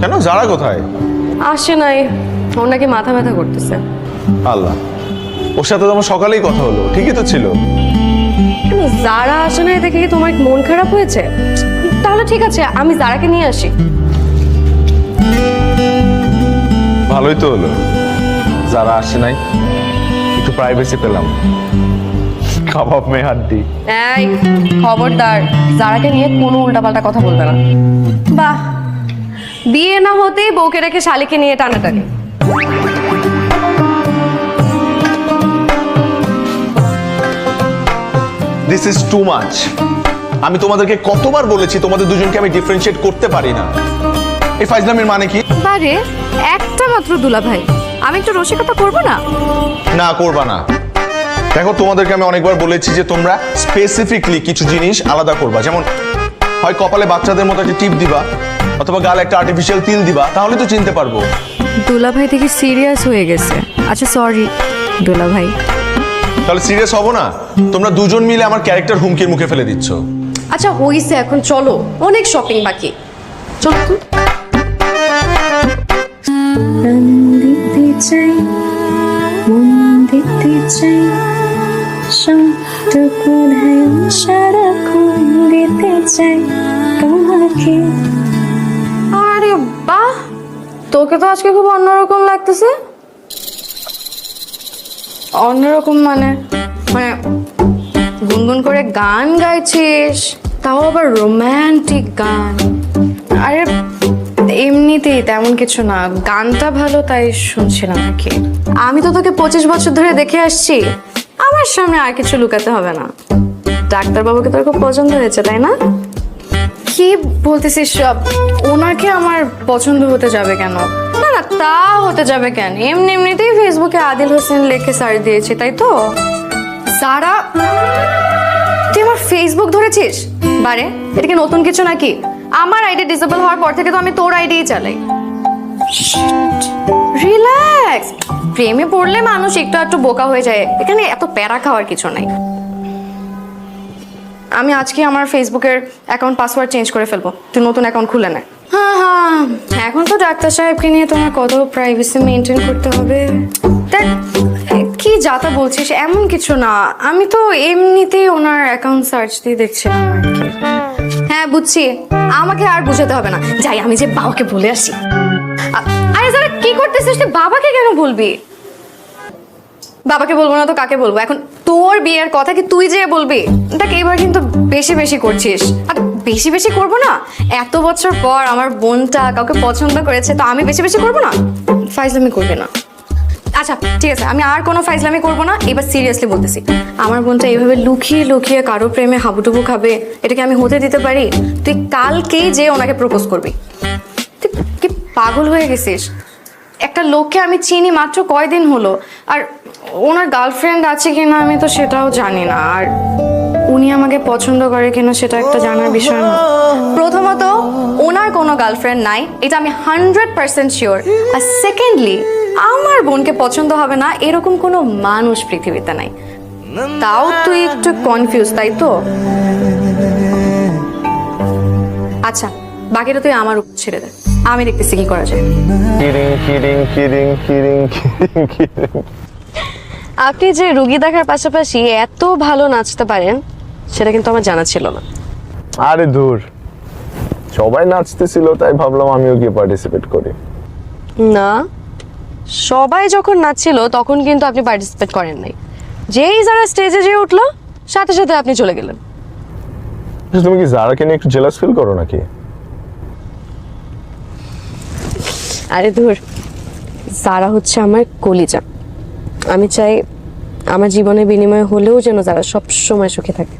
কেন? যারা কোথায়? আসে নাই। ওর নাকি মাথা ব্যথা করতেছে। আল্লাহ। ওর সাথে তো আমার সকালেই কথা হলো। ঠিকই তো ছিল। কেন? যারা আসে নাই দেখে কি তোমার মন খারাপ হয়েছে? তাহলে ঠিক আছে আমি যারাকে নিয়ে আসি। ভালোই তো হলো। যারা আসে নাই একটু প্রাইভেসি পেলাম। কাবাব মে হাড্ডি। এই খবরদার। যারাকে নিয়ে কোনো উল্টাপাল্টা কথা বলবে না। বাহ বিয়ে না হতেই বউকে রেখে শালিকে নিয়ে টানাটানি। দিস ইজ টু মাচ আমি তোমাদেরকে কতবার বলেছি তোমাদের দুজনকে আমি ডিফারেন্সিয়েট করতে পারি না। এই ফাইজলামের মানে কি? বারে একটা মাত্র দুলা ভাই। আমি একটু রসিকতা করব না? না করবা না। দেখো তোমাদেরকে আমি অনেকবার বলেছি যে তোমরা স্পেসিফিকলি কিছু জিনিস আলাদা করবা। যেমন হয় কপালে বাচ্চাদের মতো একটা টিপ দিবা। অথবা গালে একটা আর্টিফিশিয়াল তিল দিবা তাহলে তো চিনতে পারব। দুলা ভাই দেখি সিরিয়াস হয়ে গেছে। আচ্ছা সরি দুলা ভাই তাহলে সিরিয়াস হব না? তোমরা দুজন মিলে আমার ক্যারেক্টার হুমকির মুখে ফেলে দিচ্ছ। আচ্ছা হইছে এখন চলো অনেক শপিং বাকি। চলো তো। দিতে চাই মন দিতে চাই সবটুকু ধ্যান সারাক্ষণ দিতে চাই তোমাকে বাহ তোকে তো আজকে খুব অন্যরকম লাগতেছে। অন্যরকম মানে? মানে গুনগুন করে গান গাইছিস, তাও আবার রোম্যান্টিক গান। আরে, এমনিতেই তেমন কিছু না, গানটা ভালো তাই শুনছিলাম আর কি। আমি তো তোকে পঁচিশ বছর ধরে দেখে আসছি, আমার সামনে আর কিছু লুকাতে হবে না। ডাক্তারবাবুকে তোর খুব পছন্দ হয়েছে, তাই না? কি বলতেছিস ওনাকে আমার পছন্দ হতে যাবে কেন? না না, তা হতে যাবে কেন? এমনি এমনিতেই ফেসবুকে আদিল হোসেন লেখে সারি দিয়েছে, তাই তো? সারা তুই আমার ফেসবুক ধরেছিস? বারে, এটা কি নতুন কিছু নাকি? আমার আইডি ডিসেবল হওয়ার পর থেকে তো আমি তোর আইডিই চালাই। রিল্যাক্স প্রেমে পড়লে মানুষ একটু একটু বোকা হয়ে যায়। এখানে এত প্যারা খাওয়ার কিছু নাই। আমি আজকে আমার ফেসবুকের অ্যাকাউন্ট পাসওয়ার্ড চেঞ্জ করে ফেলব। তুই নতুন অ্যাকাউন্ট খুলে নে। হ্যাঁ হ্যাঁ। এখন তো ডাক্তার সাহেবকে নিয়ে তোমার কত প্রাইভেসি মেনটেন করতে হবে? দেখ কি যাতা বলছিস, এমন কিছু না। আমি তো এমনিতেই ওনার অ্যাকাউন্ট সার্চ দিয়ে দেখছিলাম আর। হ্যাঁ বুঝছি। আমাকে আর বুঝাতে হবে না। যাই, আমি যে বাবাকে বলে আসি। আরে যারা কি করতেছিস, তুই বাবাকে কেন বলবি? বাবাকে বলব না তো কাকে বলব? এখন তোর বিয়ের কথা কি তুই যে বলবি? দেখ এবার কিন্তু বেশি বেশি করছিস। আর বেশি বেশি করব না? এত বছর পর আমার বোনটা কাউকে পছন্দ করেছে, তো আমি বেশি বেশি করব না? ফাইজলামি করবে না। আচ্ছা ঠিক আছে, আমি আর কোনো ফাইজলামি করব না, এবার সিরিয়াসলি বলতেছি। আমার বোনটা এইভাবে লুকিয়ে লুকিয়ে কারও প্রেমে হাবুডুবু খাবে, এটাকে আমি হতে দিতে পারি? তুই কালকেই যে ওনাকে প্রপোজ করবি। তুই কি পাগল হয়ে গেছিস? একটা লোককে আমি চিনি মাত্র কয়দিন হলো, আর ওনার গার্লফ্রেন্ড আছে কিনা আমি তো সেটাও জানি না। আর উনি আমাকে পছন্দ করে কিনা সেটা একটা জানার বিষয় না। প্রথমত, ওনার কোনো গার্লফ্রেন্ড নাই, এটা আমি হান্ড্রেড পার্সেন্ট শিওর আর সেকেন্ডলি আমার বোনকে পছন্দ হবে না এরকম কোনো মানুষ পৃথিবীতে নাই। তাও তুই একটু কনফিউজ তাই তো? আচ্ছা বাকিটা তুই আমার উপর ছেড়ে দে। আমি দেখতেছি কি করা যায় কিরিং কিরিং কিরিং কিরিং কিরিং কিরিং আপনি যে রুগী দেখার পাশাপাশি এত ভালো নাচতে পারেন সেটা কিন্তু আমার জানা ছিল না। আরে দূর। সবাই নাচতেছিল তাই ভাবলাম আমিও গিয়ে পার্টিসিপেট করি। না সবাই যখন নাচছিল তখন কিন্তু আপনি পার্টিসিপেট করেন নাই। যেই যারা স্টেজে যেয়ে উঠল সাথে সাথে আপনি চলে গেলেন। আচ্ছা, তুমি কি জারাকে নিয়ে একটু জেলাস ফিল করো নাকি? আরে ধুর যারা হচ্ছে আমার কলিজা। আমি চাই আমার জীবনের বিনিময় হলেও যেন তারা সবসময় সুখে থাকে।